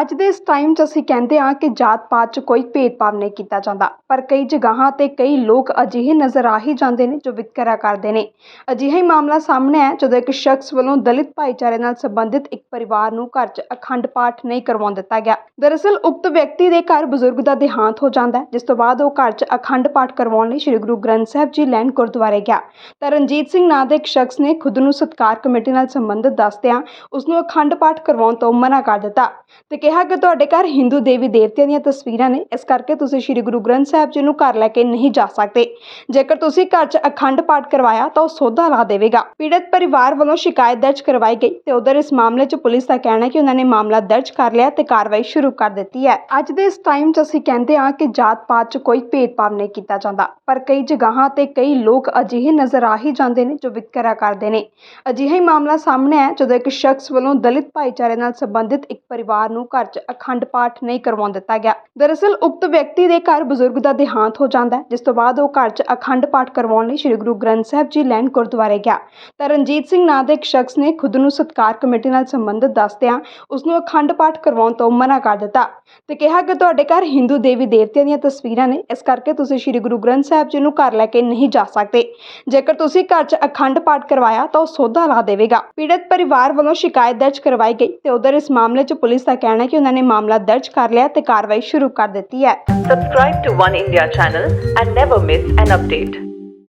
ਅੱਜ ਦੇ ਇਸ ਟਾਈਮ 'ਚ ਅਸੀਂ ਕਹਿੰਦੇ ਹਾਂ ਕਿ ਜਾਤ ਪਾਤ 'ਚ ਕੋਈ ਭੇਦਭਾਵ ਨਹੀਂ ਕੀਤਾ ਜਾਂਦਾ, ਪਰ ਕਈ ਜਗ੍ਹਾਵਾਂ ਤੇ ਕਈ ਲੋਕ ਅਜਿਹੇ ਨਜ਼ਰ ਆ ਹੀ ਜਾਂਦੇ ਨੇ ਜੋ ਵਿਤਕਰਾ ਕਰਦੇ ਨੇ। ਅਜਿਹਾ ਹੀ ਮਾਮਲਾ ਸਾਹਮਣੇ ਆਇਆ ਜਦੋਂ ਇੱਕ ਸ਼ਖਸ ਵੱਲੋਂ ਦਲਿਤ ਭਾਈਚਾਰੇ ਨਾਲ ਸੰਬੰਧਿਤ ਇੱਕ ਪਰਿਵਾਰ ਨੂੰ ਘਰ 'ਚ ਅਖੰਡ ਪਾਠ ਨਹੀਂ ਕਰਵਾਉਣ ਦਿੱਤਾ ਗਿਆ। ਦਰਅਸਲ, ਉਕਤ ਵਿਅਕਤੀ ਦੇ ਘਰ ਬਜ਼ੁਰਗ ਦਾ ਦੇਹਾਂਤ ਹੋ ਜਾਂਦਾ ਹੈ, ਜਿਸ ਤੋਂ ਬਾਅਦ ਉਹ ਘਰ 'ਚ ਅਖੰਡ ਪਾਠ ਕਰਵਾਉਣ ਲਈ ਸ੍ਰੀ ਗੁਰੂ ਗ੍ਰੰਥ ਸਾਹਿਬ ਜੀ ਲੈਣ ਗੁਰਦੁਆਰੇ ਗਿਆ। ਤਾਂ ਰਣਜੀਤ ਸਿੰਘ ਨਾਂ ਦੇ ਇੱਕ ਸ਼ਖਸ ਨੇ ਖੁਦ ਨੂੰ ਸਤਕਾਰ ਕਮੇਟੀ ਨਾਲ ਸੰਬੰਧਿਤ ਦੱਸਦਿਆਂ ਉਸ ਨੂੰ ਅਖੰਡ ਪਾਠ ਕਰਵਾਉਣ ਤੋਂ ਮਨਾ ਕਰ ਦਿੱਤਾ। ਤੇ ਕਿਹਾ ਕਿ ਤੁਹਾਡੇ ਘਰ ਹਿੰਦੂ ਦੇਵੀ ਦੇਵਤਿਆਂ ਦੀਆਂ ਤਸਵੀਰਾਂ ਨੇ, ਇਸ ਕਰਕੇ ਤੁਸੀਂ ਸ੍ਰੀ ਗੁਰੂ ਗ੍ਰੰਥ ਸਾਹਿਬ ਜੀ ਨੂੰ ਘਰ ਲੈ ਕੇ ਨਹੀਂ ਜਾ ਸਕਦੇ। ਜੇਕਰ ਤੁਸੀਂ ਘਰ 'ਚ ਅਖੰਡ ਪਾਠ ਕਰਵਾਇਆ, ਤਾਂ ਉਹ ਸੋਧਾ ਲਾ ਦੇਵੇਗਾ। ਪੀੜਤ ਪਰਿਵਾਰ ਵੱਲੋਂ ਸ਼ਿਕਾਇਤ ਦਰਜ ਕਰਵਾਈ ਗਈ ਤੇ ਉਧਰ ਇਸ ਮਾਮਲੇ 'ਚ ਪੁਲਿਸ ਦਾ ਕਹਿਣਾ ਹੈ ਕਿ ਉਹਨਾਂ ਨੇ ਮਾਮਲਾ ਦਰਜ ਕਰ ਲਿਆ ਤੇ ਕਾਰਵਾਈ ਸ਼ੁਰੂ ਕਰ ਦਿੱਤੀ ਹੈ। ਅੱਜ ਦੇ ਇਸ ਟਾਈਮ 'ਚ ਅਸੀਂ ਕਹਿੰਦੇ ਹਾਂ ਕਿ ਜਾਤ ਪਾਤ 'ਚ ਕੋਈ ਭੇਦਭਾਵ ਨਹੀਂ ਕੀਤਾ ਜਾਂਦਾ, ਪਰ ਕਈ ਜਗ੍ਹਾਵਾਂ ਤੇ ਕਈ ਲੋਕ ਅਜਿਹੇ ਨਜ਼ਰ ਆ ਹੀ ਜਾਂਦੇ ਨੇ ਜੋ ਵਿਤਕਰਾ ਕਰਦੇ ਨੇ। ਅਜਿਹਾ ਹੀ ਮਾਮਲਾ ਸਾਹਮਣੇ ਆਇਆ, ਜਦੋਂ ਇੱਕ ਸ਼ਖਸ ਵੱਲੋਂ ਦਲਿਤ ਭਾਈਚਾਰੇ ਨਾਲ ਸੰਬੰਧਿਤ ਇੱਕ ਪਰਿਵਾਰ ਨੂੰ ਘਰ 'ਚ ਅਖੰਡ ਪਾਠ ਨਹੀਂ ਕਰਵਾਉਣ ਦਿੱਤਾ ਗਿਆ। ਦਰਅਸਲ, ਉਕਤ ਵਿਅਕਤੀ ਦੇ ਘਰ ਬਜ਼ੁਰਗ ਦਾ ਦੇਹਾਂਤ ਹੋ ਜਾਂਦਾ ਹੈ, ਜਿਸ ਤੋਂ ਬਾਅਦ ਉਹ ਘਰ 'ਚ ਅਖੰਡ ਪਾਠ ਕਰਵਾਉਣ ਲਈ ਸ੍ਰੀ ਗੁਰੂ ਗ੍ਰੰਥ ਸਾਹਿਬ ਜੀ ਲੈਣ ਗੁਰਦੁਆਰੇ ਗਿਆ। ਤਾਂ ਰਣਜੀਤ ਸਿੰਘ ਨਾਂ ਦੇ ਇੱਕ ਸ਼ਖਸ ਨੇ ਖੁਦ ਨੂੰ ਸਤਕਾਰ ਕਮੇਟੀ ਨਾਲ ਸੰਬੰਧਿਤ ਦੱਸਦਿਆਂ ਉਸ ਨੂੰ ਅਖੰਡ ਪਾਠ ਕਰਵਾਉਣ ਤੋਂ ਮਨਾ ਕਰ ਦਿੱਤਾ ਤੇ ਕਿਹਾ ਕਿ ਤੁਹਾਡੇ ਘਰ ਹਿੰਦੂ ਦੇਵੀ ਦੇਵਤਿਆਂ ਦੀਆਂ ਤਸਵੀਰਾਂ ਨੇ, ਇਸ ਕਰਕੇ ਤੁਸੀਂ ਸ੍ਰੀ ਗੁਰੂ ਗ੍ਰੰਥ ਸਾਹਿਬ ਜੀ ਨੂੰ ਘਰ ਲੈ ਕੇ ਨਹੀਂ ਜਾ ਸਕਦੇ। ਜੇਕਰ ਤੁਸੀਂ ਘਰ 'ਚ ਅਖੰਡ ਪਾਠ ਕਰਵਾਇਆ ਤਾਂ ਉਹ ਸੋਧਾ ਲਾ ਦੇਵੇਗਾ। ਪੀੜਤ ਪਰਿਵਾਰ ਵੱਲੋਂ ਸ਼ਿਕਾਇਤ ਦਰਜ ਕਰਵਾਈ ਗਈ ਤੇ ਉਧਰ ਇਸ ਮਾਮਲੇ 'ਚ ਪੁਲਿਸ ਦਾ ਕਹਿਣਾ ਜਾਣਾ ਕਿ ਉਹਨਾਂ ਨੇ ਮਾਮਲਾ ਦਰਜ ਕਰ ਲਿਆ ਤੇ ਕਾਰਵਾਈ ਸ਼ੁਰੂ ਕਰ ਦਿੱਤੀ ਹੈ subscribe to 1 India channel and never miss an update